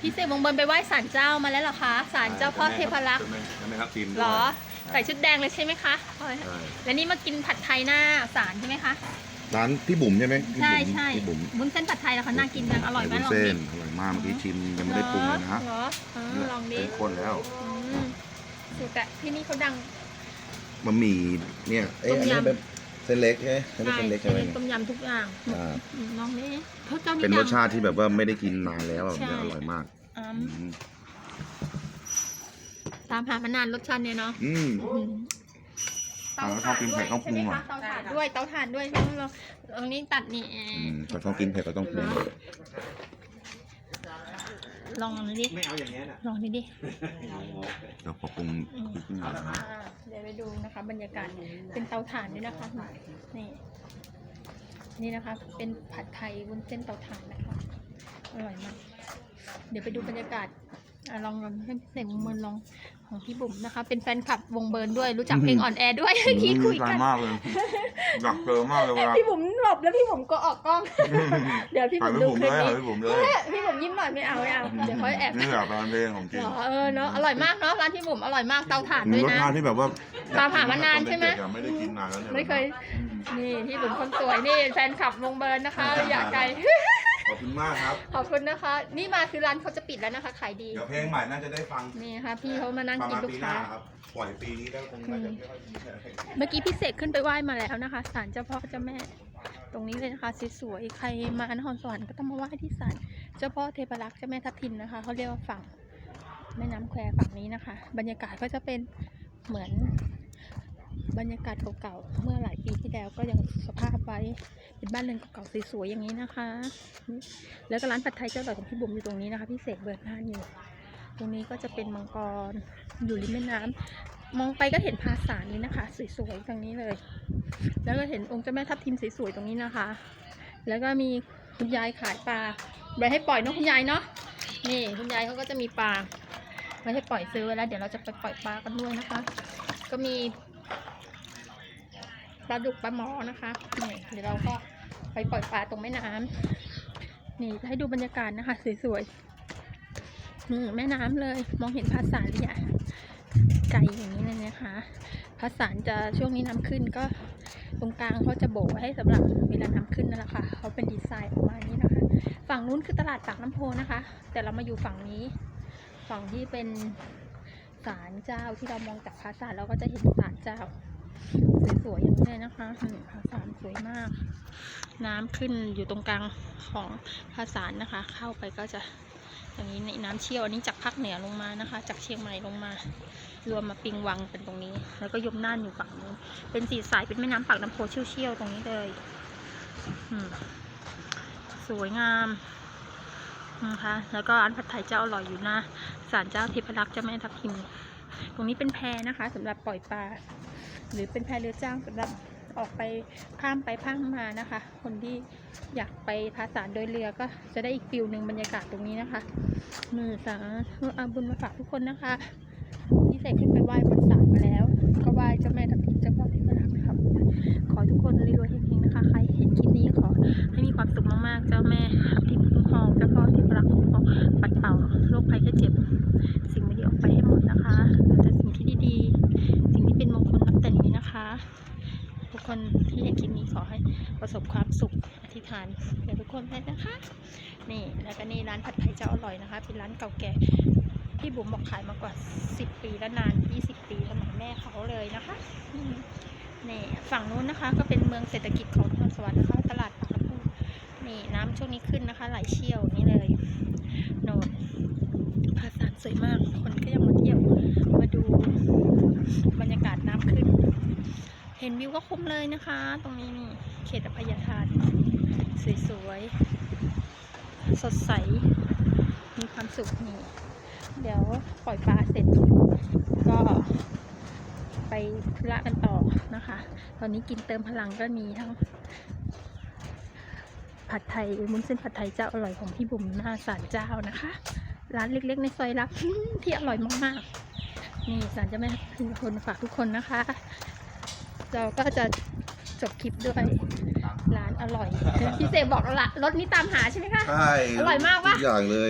พี่เสกวงบนไปไหว้ศาลเจ้ามาแล้วเหรอคะศาลเจ้าพ่อเทพรักษ์ใช่ไหมใช่ไหมครับทีมด้วยเหรอใส่ชุดแดงเลยใช่ไหมคะใช่แล้วนี่มากินผัดไทยหน้าศาลใช่ไหมคะร้านพี่บุ๋มใช่ไหมพี่ใช่บุ๋มใช่พี่บุ๋มบุ้นเส้นผัดไทยแล้วเขาน่ากินจังอร่อยไหมวุ้นลองเส้ดินอร่อยมากเมื่อกี้ชิมยังไม่ได้ปรุงเลยนะฮะเหรอเออลองดิเป็นคนแล้วอืมสูตรแต่ที่นี่เขาดังบะหมี่เนี่ยเอ๊ะต้มอันนี้ยำเป็นเส้นเล็กใช่ไหมอันนี้ใช่เส้นเล็กใช่ไหมต้มยำทุกอย่างอ่าอืมลองดิ เพราะเจ้านี่เป็นรดัสงชาติที่แบบว่าไม่ได้กินนานแล้วอะใช่อร่อยมากอืมอืมตามหามานานรสชาติเนี่ยเนาะอืม อืมอ่าแล้วชอบกินเผ็ดต้องปรุงอะ เตาถ่านด้วยเตาถ่านด้วยเพราะเราตรงนี้ตัดนี่อืมก็ต้องกินเผ็ดก็ต้องปรุงลองดิไม่เอาอย่างเงี้ยนะ ลองดิดิเดี๋ยวพอปรุงขึ้นมาแล้วนะอ่าเดี๋ยวไปดูนะคะ บรรยากาศเป็นเตาถ่านด้วยนะคะ นี่ นี่นะคะ เป็นผัดไทยวุ้นเส้นเตาถ่านนะคะอร่อยมาก เดี๋ยวไปดูบรรยากาศอะลองลองให้เสียงมือลองของพี่บุ๋มนะคะ เป็นแฟนคลับวงเบิร์นด้วยรู้จักเพลงอ่อนแอด้วยเมื่อกี้คุยใจกันมากเลยอยากเจอมากเลยเวลาพี่บุ๋มหลบแล้วพี่บุ๋มก็ออกกล้อง เดี๋ยวพี่ถ่ายบุ๋มพี่ดูบุ๋มคเลลิปยนี้ถ่ายพี่บุ๋มเลยพี่บุ๋มยิ้มหน่อยไม่เอาไม่เอาเดี๋ยวเขาแอบนี่แบบร้านเพลงของจริเหงรอเออเนาะอร่อยมากเนาะร้านพี่บุ๋มอร่อยมากเตาถ่านมีด้วยรสนะชาติที่แบบว่าตามหามานานใช่ไหมตอเด็กๆอะไม่ได้กินนานแล้วเนี่ยไม่เคย นี่พี่บุ๋มคนสวยนี่แฟนคลับวงเบิร์นนะคะอยากไกล ขอบคุณมากครับ ขอบคุณนะคะ นี่มาคือร้านเขาจะปิดแล้วนะคะขายดี เดี๋ยวเพลงใหม่น่าจะได้ฟังนี่นะคะพี่เขามานั่งประกินมาณลูกปีหค้า น้าครับ ปล่อยปีนี้แล้วคงน่าจะไม่ค่อยมีอะไร เมื่อกี้พี่เสกขึ้นไปไหว้มาแล้วนะคะศาลเจ้าพ่อเจ้าแม่ ตรงนี้เลยนะคะสวยๆใครมานครสวรรค์ก็ต้องมาไหว้ที่ศาลเจ้าพ่อเทพรักษ์เจ้าแม่ทับทิมนะคะเขาเรียกว่าฝั่งแม่น้ำแควฝั่งนี้นะคะ บรรยากาศก็จะเป็นเหมือน บรรยากาศเก่าๆเมื่อหลายปีที่แล้วก็ยังสภาพไว้เป็นบ้านเรือนเก่าๆสวยๆอย่างนี้นะคะ แล้วก็ร้านผัดไทยเจ้าหล่อยของพี่บุ๋มอยู่ตรงนี้นะคะพี่เสกเบิร์นานอยู่ ตรงนี้ก็จะเป็นมังกรอยู่ริมแม่น้ำมองไปก็เห็นพาสารเลยนะคะ สวยๆตรงนี้เลย แล้วก็เห็นองค์เจ้าแม่ทับทิมสวยๆตรงนี้นะคะ แล้วก็มีคุณยายขายปลาไว้ให้ปล่อยนอะคุณยายเนาะนี่คุณยายเขาก็จะมีปลาไว้ให้ปล่อยซื้อไว้แล้ว เดี๋ยวเราจะไปปล่อยปลากันด้วยนะคะ ก็มี ปลาดุกปลาหมอนะคะนี่เดี๋ยวเราก็ไปปล่อยปลาตรงแม่น้ำนี่จะให้ดูบรรยากาศนะคะสวยๆนี่แม่น้ำเลย มองเห็นพาสารหรือยังไกลอย่างนี้เลยนะคะพาสารจะช่วงนี้น้ำขึ้นก็ตรงกลางเขาจะโบกไว้ให้สำหรับเวลาน้ำขึ้นนั่นแหละค่ะเขาเป็นดีไซน์ออกมาอย่างนี้นะคะ ฝั่งนู้นคือตลาดปากน้ำโพนะคะ แต่เรามาอยู่ฝั่งนี้ ฝั่งที่เป็นศาลเจ้าที่เรามองจากพระศาลเราก็จะเห็นศาลเจ้า สวยๆอย่างนี้เลยนะคะนี่พระศาลสวยมาก น้ำขึ้นอยู่ตรงกลางของพระศาลนะคะ เข้าไปก็จะอย่างนี้ในน้ำเชี่ยวอันนี้จากภาคเหนือลงมานะคะ จากเชียงใหม่ลงมา รวมมาปิงวังเป็นตรงนี้ แล้วก็ยมน่านอยู่ฝั่งนู้นเป็นสีสายเป็นแม่น้ำปากน้ำโพเชี่ยวๆตรงนี้เลยสวยงามนะคะ แล้วก็ร้านผัดไทยเจ้าอร่อยอยู่นะศาลเจ้าเทพรักษ์เจ้าแม่ทับทิม ตรงนี้เป็นแพนะคะสำหรับปล่อยปลา หรือเป็นแพเรือจ้างสำหรับออกไปข้ามไปข้ามมานะคะ คนที่อยากไปพาสารโดยเรือก็จะได้อีกฟิลหนึ่งบรรยากาศตรงนี้นะคะมือสาธุอาบุญมาฝากทุกคนนะคะที่ใส่ขึ้นไปไหว้บนศาลมาแล้ว ก็ไหว้เจ้าแม่ทับทิมเจ้าพ่อเทพรักษ์นะครับ ขอทุกคนรวยๆเฮงๆนะคะ ใครเห็นคลิปนี้ขอให้มีความสุขมากๆ เจ้าแม่ทับทิมคุ้มครองเจ้าพ่อเทพรักษ์คุ้มครองปัดเป่าโรคภัยแค่เจ็บ สิ่งไม่ดีออกไปให้หมดนะคะแต่สิ่งที่ดีๆ สิ่งที่เป็นมงคลนับแต่นี้นะคะ ทุกคนที่เห็นคลิปนี้ขอให้ ประสบความสุขอธิษฐานเพื่อทุกคนได้นะคะ นี่แล้วก็นี่ร้านผัดไทยเจ้าอร่อยนะคะ เป็นร้านเก่าแก่พี่บุ๋มบอกขายมากว่า 10 ปีแล้วนาน 20 ปีสมัยแม่เขาเลยนะคะนี่ฝั่งนู้นนะคะก็เป็นเมืองเศรษฐกิจของนครสวรรค์นะคะตลาดปากน้ำพุนี่น้ำช่วงนี้ขึ้นนะคะ ไหลเชี่ยวนี้เลยโนนภาษานสวยมากคนก็ยังมาเที่ยวมาดูบรรยากาศ เห็นวิวก็คุ้มเลยนะคะ ตรงนี้นี่เขตอภัยทาน สวยๆ สดใส มีความสุขนี่ เดี๋ยวปล่อยปลาเสร็จ ก็ไปธุระกันต่อนะคะ ตอนนี้กินเติมพลังก็มีทั้งผัดไทยมุ้นเส้นผัดไทยเจ้าอร่อยของพี่บุ๋มหน้าศาลเจ้านะคะ ร้านเล็กๆ ในซอยรักที่อร่อยมากๆ นี่ศาลเจ้าแม่ทุกคนฝากทุกคนนะคะ เราก็จะจบคลิปด้วย ร้านอร่อย พี่เสกบอกแล้วละรถนี้ตามหาใช่ไหมคะ ใช่อร่อยมากปะทุกอย่างเลย